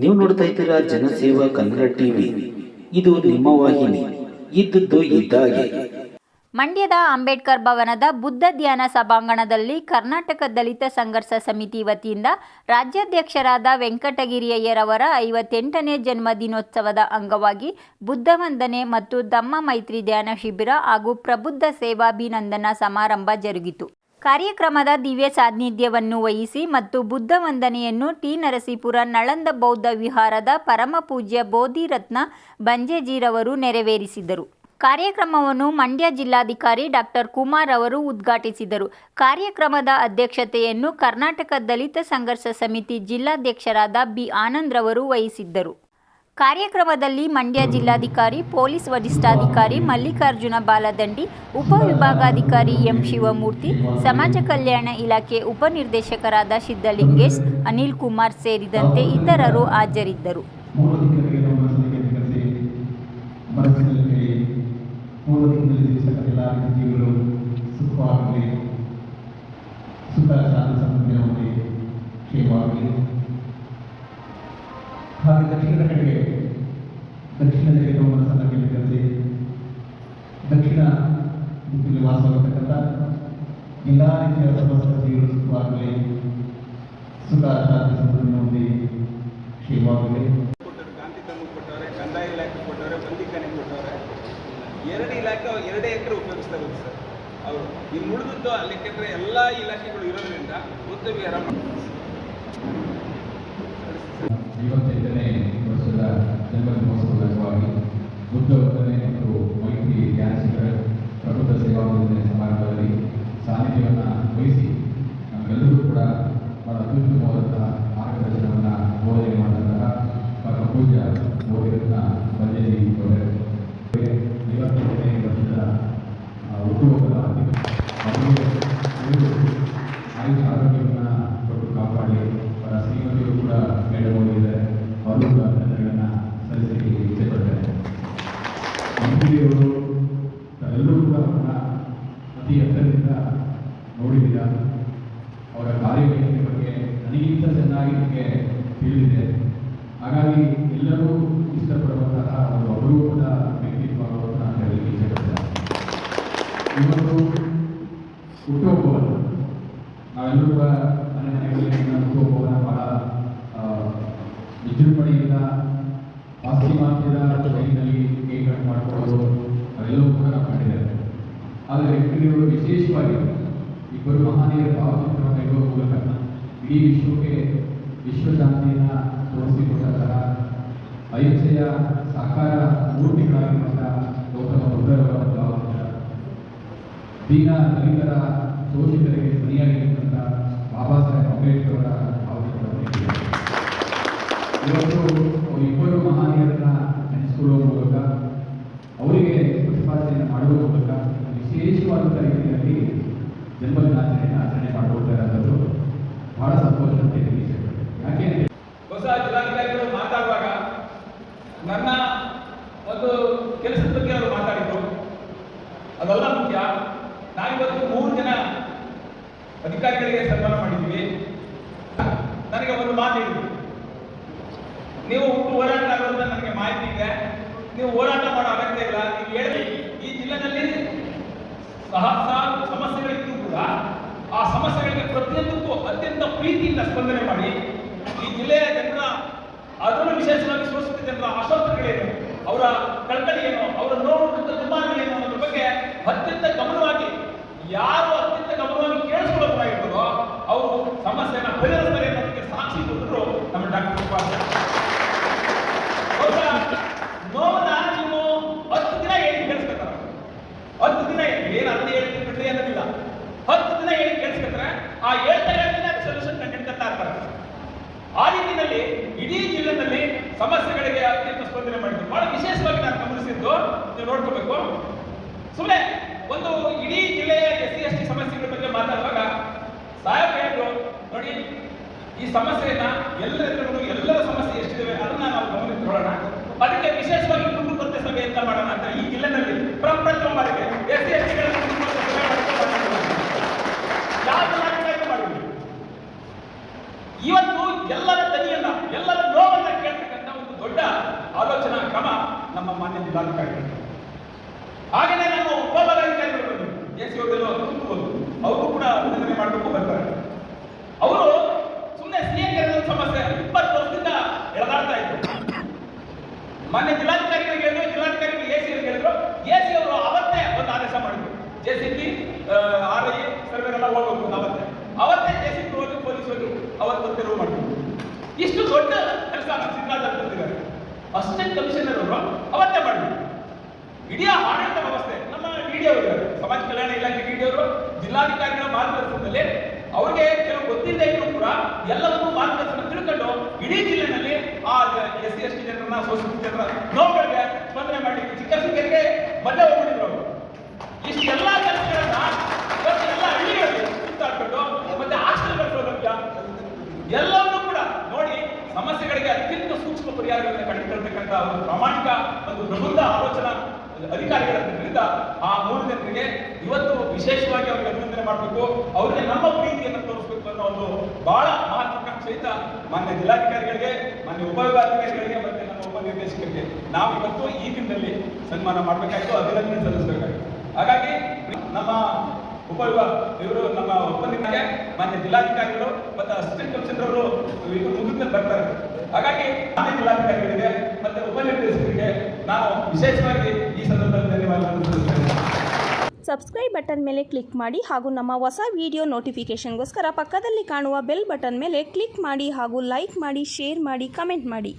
ನೀವು ನೋಡ್ತಾ ಇದ್ದೀರಾ ಜನಸೇವಾ ಕನ್ನಡ ಟಿವಿ. ಇದು ನಿಮ್ಮ ವಾಹಿನಿ. ಇದ್ದದ್ದು ಇದ್ದಾಗೆ ಮಂಡ್ಯದ ಅಂಬೇಡ್ಕರ್ ಭವನದ ಬುದ್ಧ ಧ್ಯಾನ ಸಭಾಂಗಣದಲ್ಲಿ ಕರ್ನಾಟಕ ದಲಿತ ಸಂಘರ್ಷ ಸಮಿತಿ ವತಿಯಿಂದ ರಾಜ್ಯಾಧ್ಯಕ್ಷರಾದ ವೆಂಕಟಗಿರಿಯಯ್ಯರವರ ಐವತ್ತೆಂಟನೇ ಜನ್ಮದಿನೋತ್ಸವದ ಅಂಗವಾಗಿ ಬುದ್ಧ ವಂದನೆ ಮತ್ತು ಧಮ್ಮ ಮೈತ್ರಿ ಧ್ಯಾನ ಶಿಬಿರ ಹಾಗೂ ಪ್ರಬುದ್ಧ ಸೇವಾಭಿನಂದನಾ ಸಮಾರಂಭ ಜರುಗಿತು. ಕಾರ್ಯಕ್ರಮದ ದಿವ್ಯ ಸಾನ್ನಿಧ್ಯವನ್ನು ವಹಿಸಿ ಮತ್ತು ಬುದ್ಧ ವಂದನೆಯನ್ನು ಟಿ. ನರಸೀಪುರ ನಳಂದ ಬೌದ್ಧ ವಿಹಾರದ ಪರಮ ಪೂಜ್ಯ ಬೋಧಿರತ್ನ ಬಂಜೇಜಿರವರು ನೆರವೇರಿಸಿದರು. ಕಾರ್ಯಕ್ರಮವನ್ನು ಮಂಡ್ಯ ಜಿಲ್ಲಾಧಿಕಾರಿ ಡಾಕ್ಟರ್ ಕುಮಾರ್ ಅವರು ಉದ್ಘಾಟಿಸಿದರು. ಕಾರ್ಯಕ್ರಮದ ಅಧ್ಯಕ್ಷತೆಯನ್ನು ಕರ್ನಾಟಕ ದಲಿತ ಸಂಘರ್ಷ ಸಮಿತಿ ಜಿಲ್ಲಾಧ್ಯಕ್ಷರಾದ ಬಿ. ಆನಂದ್ರವರು ವಹಿಸಿದ್ದರು. ಕಾರ್ಯಕ್ರಮದಲ್ಲಿ ಮಂಡ್ಯ ಜಿಲ್ಲಾಧಿಕಾರಿ, ಪೊಲೀಸ್ ವರಿಷ್ಠಾಧಿಕಾರಿ ಮಲ್ಲಿಕಾರ್ಜುನ ಬಾಲದಂಡಿ ಉಪವಿಭಾಗಾಧಿಕಾರಿ ಎಂ ಶಿವಮೂರ್ತಿ, ಸಮಾಜ ಕಲ್ಯಾಣ ಇಲಾಖೆ ಉಪನಿರ್ದೇಶಕರಾದ ಸಿದ್ದಲಿಂಗೇಶ್ ಅನಿಲ್ ಕುಮಾರ್ ಸೇರಿದಂತೆ ಇತರರು ಹಾಜರಿದ್ದರು ದಿಕ್ಕರಿಗೆ ಗಮನಿಸಲಿಕ್ಕೆ ಕರೆಸಿ ಮನಸ್ಸಿನಲ್ಲಿ ಮೂರು ದಿಕ್ಕಿನಲ್ಲಿ ಇರ್ತಕ್ಕಂಥ ಎಲ್ಲ ಜೀವಿಗಳು ಸುಖವಾಗಲಿ ಸುಖ ಶಾಂತಿ ಸಮೃದ್ಧಿ ಹೊಂದಿ ಕ್ಷೇಮವಾಗಲಿ ಹಾಗೆ ದಕ್ಷಿಣದ ಕಡೆಗೆ ದಕ್ಷಿಣದಲ್ಲಿ ನಮ್ಮ ಮನಸ್ಸನ್ನು ಕೇಂದ್ರೀಕರಿಸಿ ದಕ್ಷಿಣ ದಿಕ್ಕಿನಲ್ಲಿ ವಾಸವಾಗಿರ್ತಕ್ಕಂಥ ಎಲ್ಲ ರೀತಿಯ ಸಮಸ್ತ ಜೀವನ ಸುಖವಾಗಲಿ, ಸುಖ ಶಾಂತಿ ಸಂಪೂರ್ಣ ಕ್ಷೇಮವಾಗಲಿ. ಎರಡು ಇಲಾಖೆ ಎರಡೇ ಎಕರೆ ಉಪಯೋಗಿಸ್ತಾ ಇರೋದು ಸರ್. ಅವರು ಇಲ್ಲಿ ಉಳಿದದ್ದು ಅಲ್ಲಿ ಯಾಕೆಂದ್ರೆ ಎಲ್ಲ ಇಲಾಖೆಗಳು ಇರೋದ್ರಿಂದ ಉದ್ಯಮಿ ವಿಹಾರ. ಐವತ್ತೆಂಟನೇ ವರ್ಷದ ಜನ್ಮದಿನೋತ್ಸವದ ಅಂಗವಾಗಿ ಬುದ್ಧ ವಂದನೆ ಮತ್ತು ಮೈತ್ರಿ ಧ್ಯಾನ ಶಿಬಿರ ಪ್ರಬುದ್ಧ ಸೇವಾ ಯೋಜನೆ ಸಮಾರಂಭದಲ್ಲಿ ಸಾನ್ನಿಧ್ಯವನ್ನು ವಹಿಸಿ ನಮ್ಮೆಲ್ಲರೂ ಕೂಡ ಬಹಳ ಅತ್ಯುತ್ತಮವಾದಂತಹ ಮಾರ್ಗದರ್ಶನವನ್ನು ಬೋಧನೆ ಮಾಡಿದಂತಹ ಪರಮ ಪೂಜ್ಯ ಬೋಧಿರತ್ನ ಬಂಜೇರಿ ಅವರೇ ಐವತ್ತೆಂಟನೇ ವರ್ಷದ ಆ, ಹುಟ್ಟುಹಬ್ಬದ ಅವರಿಗೆ ದೇವರು ಆಯುಷ ಆರೋಗ್ಯವನ್ನು ಕೊಟ್ಟು ಕಾಪಾಡಿ ಅವರ ಶ್ರೀಮತಿಯು ಕೂಡ ಮೇಲೆ ಹೋಗಿದ್ದಾರೆ ಅವರು ಕೂಡ ಅಭಿನಂದನೆಗಳನ್ನು ಸಲ್ಲಿಸಲಿಕ್ಕೆ ಇಚ್ಛೆ ಪಡ್ತಾರೆ ಮಂತ್ರಿಯವರು ಎಲ್ಲರೂ ಕೂಡ ಅವರನ್ನ ಅತಿ ಎತ್ತರದಿಂದ ನೋಡಿದ್ದೀರ ಅವರ ಕಾರ್ಯವೈಖರಿ ಬಗ್ಗೆ ನನಗಿಂತ ಚೆನ್ನಾಗಿ ನಿಮಗೆ ತಿಳಿದಿದೆ ಹಾಗಾಗಿ ಎಲ್ಲರೂ ಇಷ್ಟಪಡುವಂತಹ ಒಂದು ಅಪರೂಪದ ವ್ಯಕ್ತಿತ್ವ ಅಂತ ನಾನು ಹೇಳಲಿಕ್ಕೆ ಇಷ್ಟಪಡ್ತೇನೆ. ಇವತ್ತು ಹುಟ್ಟುಹಬ್ಬವನ್ನು ನಾವೆಲ್ಲರೂ ಕೂಡ ಮನೆ ಮನೆಗಳಲ್ಲಿ ಹುಟ್ಟುಹಬ್ಬವನ್ನು ಬಹಳ ವಿಜೃಂಭಣೆಯಿಂದ ಪಾಶ್ಚಿಮಾತ್ಯದ ಶೈಲಿನಲ್ಲಿ ಕೇಕ್ ಕಟ್ ಮಾಡಿಕೊಳ್ಳೋದು ಅವೆಲ್ಲವೂ ಕೂಡ ನಾವು ಕಂಡಿದ್ದೇವೆ. ಆದರೆ ವ್ಯಕ್ತಿಗಳು ವಿಶೇಷವಾಗಿ ಇಬ್ಬರು ಮಹಾನೀಯರ ಭಾವಚಿತ್ರವನ್ನು ಇಡುವ ಮೂಲಕ ಇಡೀ ವಿಶ್ವಕ್ಕೆ ವಿಶ್ವಶಾಂತಿಯನ್ನು ತೋರಿಸಿಕೊಟ್ಟಂತಹ ಅಹಿಂಸೆಯ ಸಾಕಾರ ಮೂರ್ತಿಗಳಾಗಿರುವಂತಹ ಗೌತಮ ಬುದ್ಧರವರ ಭಾವಚಿತ್ರ ದೀನ ದಲಿತರ ಶೋಷಿತರಿಗೆ ಧ್ವನಿಯಾಗಿರುವಂಥ ಬಾಬಾ ಸಾಹೇಬ್ ಅಂಬೇಡ್ಕರ್ ಅವರ ಭಾವಚಿತ್ರವನ್ನು. ಇವತ್ತು ಇಬ್ಬರು ಮಹಾನೀಯರನ್ನ ನೆನೆಸಿಕೊಳ್ಳುವ ಮೂಲಕ ಅವರಿಗೆ ಪ್ರತಿಪಾದನೆಯನ್ನು ಮಾಡುವ ಮೂಲಕ ವಿಶೇಷವಾದಂಥ ರೀತಿಯಲ್ಲಿ ಜನ್ಮದಿನಾಚರಣೆಯನ್ನು ಆಚರಣೆ ಮಾಡುವಂಥದ್ದು ಬಹಳ ಸಂತೋಷ ಅಂತ. ಯಾಕೆ ಹೊಸ ಜಿಲ್ಲಾಧಿಕಾರಿಗಳು ಮಾತಾಡುವಾಗ ನನ್ನ ಒಂದು ಕೆಲಸದ ಬಗ್ಗೆ ಅವರು ಮಾತಾಡಿದ್ರು. ಅದೆಲ್ಲ ಮುಖ್ಯ. ನಾವಿವತ್ತು ಮೂರು ಜನ ಅಧಿಕಾರಿಗಳಿಗೆ ಸನ್ಮಾನ ಮಾಡಿದ್ದೀವಿ. ನನಗೆ ಒಂದು ಮಾತು ಹೇಳಿದ್ರು ನೀವು ಹುಟ್ಟು ಹೋರಾಟ ಆಗುವಂತ ನನಗೆ ಮಾಹಿತಿ ಇದೆ. ನೀವು ಹೋರಾಟ ಮಾಡೋ ಅಗತ್ಯ ಇಲ್ಲ. ನೀವು ಹೇಳಿ, ಈ ಜಿಲ್ಲೆನಲ್ಲಿ ಸಹಸ್ರಾರು ಸಮಸ್ಯೆಗಳಿದ್ದು ಕೂಡ ಆ ಸಮಸ್ಯೆಗಳಿಗೆ ಪ್ರತಿಯೊಂದಕ್ಕೂ ಅತ್ಯಂತ ಪ್ರೀತಿಯಿಂದ ಸ್ಪಂದನೆ ಮಾಡಿ ಈ ಜಿಲ್ಲೆಯ ಜನರ ಅದನ್ನು ವಿಶೇಷವಾಗಿ ಶೋಷಿತ ಜನರ ಆಶೋತ್ತರಗಳೇನು? ಅವರ ಕಳಕಳಿ ಏನು ಅವರ ನೋವು ಮತ್ತು ಏನು ಅನ್ನೋದ್ರ ಬಗ್ಗೆ ಅತ್ಯಂತ ಗಮನವಾಗಿ, ಯಾರು ಅತ್ಯಂತ ಗಮನವಾಗಿ ಕೇಳಿಸ್ಕೊಳ್ಳೋದಾಗಿರ್ತಾರೋ ಅವರು ಸಮಸ್ಯೆನ ಪರಿಹರಿಸ್ತಾರೆ ಅನ್ನೋದಕ್ಕೆ ಸಾಕ್ಷಿ ಕೊಟ್ಟರು ನಮ್ಮ ಡಾಕ್ಟರ್ ನೋವನ್ನ ನೀವು ಹತ್ತು ದಿನ ಹೇಳಿ ಕೇಳಿಸ್ಕೊತಾರ. ಹತ್ತು ದಿನ ಏನು ಅಂತ ಹೇಳ್ತೀನಿ ಬಿಡ್ರಿ ಅನ್ನೋದಿಲ್ಲ. ಹತ್ತು ದಿನ ಹೇಳಿ ಕೇಳಿಸ್ಕೊತಾರೆ. ಆ ಹೇಳ್ತಾ ಹೇಳ್ತಾನೆ ಸೊಲ್ಯೂಷನ್ ಕಂಡಿಡ್ಕೊತಾ ಇರ್ತಾರೆ. ಆ ರೀತಿಯಲ್ಲಿ ಇಡೀ ಸಮಸ್ಯೆಗಳಿಗೆ ಅತ್ಯಂತ ಸ್ಪಂದನೆ ಮಾಡಿದ್ರು. ಬಹಳ ವಿಶೇಷವಾಗಿ ನಾನು ಗಮನಿಸಿದ್ದು, ನೀವು ನೋಡ್ಕೋಬೇಕು. ಸುಮ್ಮನೆ ಒಂದು ಇಡೀ ಜಿಲ್ಲೆಯ ಎಸ್ ಸಿ ಎಸ್ ಟಿ ಸಮಸ್ಯೆಗಳ ಬಗ್ಗೆ ಮಾತಾಡುವಾಗ ಸಾಹೇಬ್ ಹೇಳಿದ್ರು, ನೋಡಿ, ಈ ಸಮಸ್ಯೆಯನ್ನ ಎಲ್ಲರೆಲ್ಲರೂ ಎಲ್ಲರ ಸಮಸ್ಯೆ ಎಷ್ಟಿದೆ ಅದನ್ನ ನಾವು ಗಮನಿಸಿಕೊಳ್ಳೋಣ ಅದಕ್ಕೆ ವಿಶೇಷವಾಗಿ ಕುಟುಂಬ ಸಭೆ ಅಂತ ಮಾಡೋಣ ಅಂತ ಈ ಜಿಲ್ಲೆನಲ್ಲಿ ಪ್ರಪ್ರಥಮ ಬಾರಿಗೆ ಎಸ್ ಸಿ ಎಸ್ ಟಿಗಳ ಕುಂದುಕೊರತೆ ಸಭೆ ಮಾಡ್ಕೊಂಡು ಯಾವ ಜಿಲ್ಲಾಧಿಕಾರಿಗಳು ಮಾಡಿದ್ರು ಇವತ್ತು ಎಲ್ಲರ ದನಿಯನ್ನ ಎಲ್ಲರ ನೋವನ್ನ ಕೇಳ ಜಿಲ್ಲಾಧಿಕಾರಿಗಳು ಹಾಗೆಯೇ ನಮ್ಮ ಉಪಪದಾಧಿಕಾರಿಗಳು ಬಂದರು ಎ ಸಿ ಅವರೆಲ್ಲ ಕೂತ್ಕೊಂಡು ಅವರು ಕೂಡ ಅಭಿನಂದನೆ ಮಾಡಬೇಕು ಬರ್ತಾರೆ. ಅವರು ಸುಮ್ಮನೆ ಸಿ ಎಂ ಸಮಸ್ಯೆ. ಇಪ್ಪತ್ತು ವರ್ಷದಿಂದ ಎಳೆದಾಡ್ತಾ ಇತ್ತು ಮಾನ್ಯ ಜಿಲ್ಲಾಧಿಕಾರಿಗಳಿಗೆ ಹೇಳಿದ್ರು ಜಿಲ್ಲಾಧಿಕಾರಿಗಳು ಎ ಸಿ ಅವ್ರಿಗೆ ಹೇಳಿದ್ರು. ಎ ಸಿ ಅವರು ಅವತ್ತೇ ಒಂದು ಆದೇಶ ಮಾಡಿದ್ರು. J C B R I surveyor ಎಲ್ಲ ಅವತ್ತೇ. ಅವತ್ತೇ ಜೆ ಸಿ ಹೋಗಿ ಪೊಲೀಸ್ ಹೋಗಿ ಅವತ್ತು ತೆರವು ಮಾಡಿದ್ರು. ಇಷ್ಟು ದೊಡ್ಡ ಅಸಿಸ್ಟೆಂಟ್ ಕಮಿಷನರ್ ಅವರು ಅವತ್ತೇ ಮಾಡಿದ್ರು. ಇಡೀ ಆಡಳಿತ ವ್ಯವಸ್ಥೆ, ನಮ್ಮ ಡಿ ಅವರು ಸಮಾಜ ಕಲ್ಯಾಣ ಇಲಾಖೆ ಡಿ ಅವರು, ಜಿಲ್ಲಾಧಿಕಾರಿಗಳ ಮಾರ್ಗದರ್ಶನದಲ್ಲಿ ಅವರಿಗೆ ಕೆಲವು ಗೊತ್ತಿಲ್ಲದೆ ಇದ್ರು ಕೂಡ ಎಲ್ಲವನ್ನೂ ಮಾರ್ಗದರ್ಶನ ತಿಳ್ಕೊಂಡು ಇಡೀ ಜಿಲ್ಲೆನಲ್ಲಿ ಆ ಎಸ್ ಸಿ, ಎಸ್ ಟಿ ಜನರನ್ನ ಸೋಷಿಯಲ್ ಜನರ ನೋವುಗಳಿಗೆ ಸ್ಪಂದನೆ ಚಿಕ್ಕ ಸಂಖ್ಯೆಗೆ ಬಂದೇ ಹೋಗ್ಬಿಟ್ಟಿದ್ರು ಅವರು. ಇಷ್ಟೆಲ್ಲ ಕೆಲಸಗಳನ್ನ ಎಲ್ಲ ಹಳ್ಳಿಗಳಲ್ಲಿ ಸುತ್ತಾಡ್ಕೊಂಡು ಮತ್ತೆ ಹಾಸ್ಟೆಲ್ಗಳ ಸೌಲಭ್ಯ ಎಲ್ಲವನ್ನೂ ಕೂಡ ನೋಡಿ ಸಮಸ್ಯೆಗಳಿಗೆ ಪರಿಹಾರಗಳನ್ನು ಕಂಡುಕೊಳ್ತಕ್ಕಂಥ ಒಂದು ಪ್ರಾಮಾಣಿಕ ಒಂದು ಪ್ರಬುದ್ಧ ಆಲೋಚನಾ ಅಧಿಕಾರಿಗಳಿಂದ ಆ ಮೂರು ಜನರಿಗೆ ಇವತ್ತು ವಿಶೇಷವಾಗಿ ಅವರಿಗೆ ಅಭಿನಂದನೆ ಮಾಡಬೇಕು. ಅವರಿಗೆ ನಮ್ಮ ಪ್ರೀತಿಯನ್ನು ತೋರಿಸಬೇಕು ಅನ್ನೋ ಒಂದು ಬಹಳ ಮಹತ್ವಾಕಾಂಕ್ಷೆಯಿಂದ ಮಾನ್ಯ ಜಿಲ್ಲಾಧಿಕಾರಿಗಳಿಗೆ, ಮಾನ್ಯ ಉಪವಿಭಾಗಾಧಿಕಾರಿಗಳಿಗೆ ಮತ್ತೆ ನಮ್ಮ ಉಪನಿರ್ದೇಶಕರಿಗೆ ನಾವು ಇವತ್ತು ಈ ದಿನದಲ್ಲಿ ಸನ್ಮಾನ ಮಾಡಬೇಕಾಯ್ತು, ಅಭಿನಂದನೆ ಸಲ್ಲಿಸಬೇಕಾಯಿತು. ಹಾಗಾಗಿ ನಮ್ಮ ಉಪವಿಭಾಗ ಇವರು ನಮ್ಮ ಉಪನಿರ್ಣಯ ಮಾನ್ಯ ಜಿಲ್ಲಾಧಿಕಾರಿಗಳು ಮತ್ತು ಅಸಿಸ್ಟೆಂಟ್ ಕಮಿಷನರ್ ಅವರು ಇವರು ಮುಗಿದ್ಮೇಲೆ ಬರ್ತಾರೆ. ಹಾಗಾಗಿ ಜಿಲ್ಲಾಧಿಕಾರಿಗಳಿಗೆ ಮತ್ತೆ ಉಪನಿರ್ದೇಶಕರಿಗೆ ನಾನು ವಿಶೇಷವಾಗಿ ಈ ಸಂದರ್ಭದಲ್ಲಿ ಧನ್ಯವಾದಗಳನ್ನು ತಿಳಿಸ್ತೇನೆ ಸಬ್ಸ್ಕ್ರೈಬ್ ಬಟನ್ ಮೇಲೆ ಕ್ಲಿಕ್ ಮಾಡಿ ಹಾಗೂ ನಮ್ಮ ಹೊಸ ವಿಡಿಯೋ ನೋಟಿಫಿಕೇಷನ್ಗೋಸ್ಕರ ಪಕ್ಕದಲ್ಲಿ ಕಾಣುವ ಬೆಲ್ ಬಟನ್ ಮೇಲೆ ಕ್ಲಿಕ್ ಮಾಡಿ ಹಾಗೂ ಲೈಕ್ ಮಾಡಿ ಶೇರ್ ಮಾಡಿ ಕಮೆಂಟ್ ಮಾಡಿ.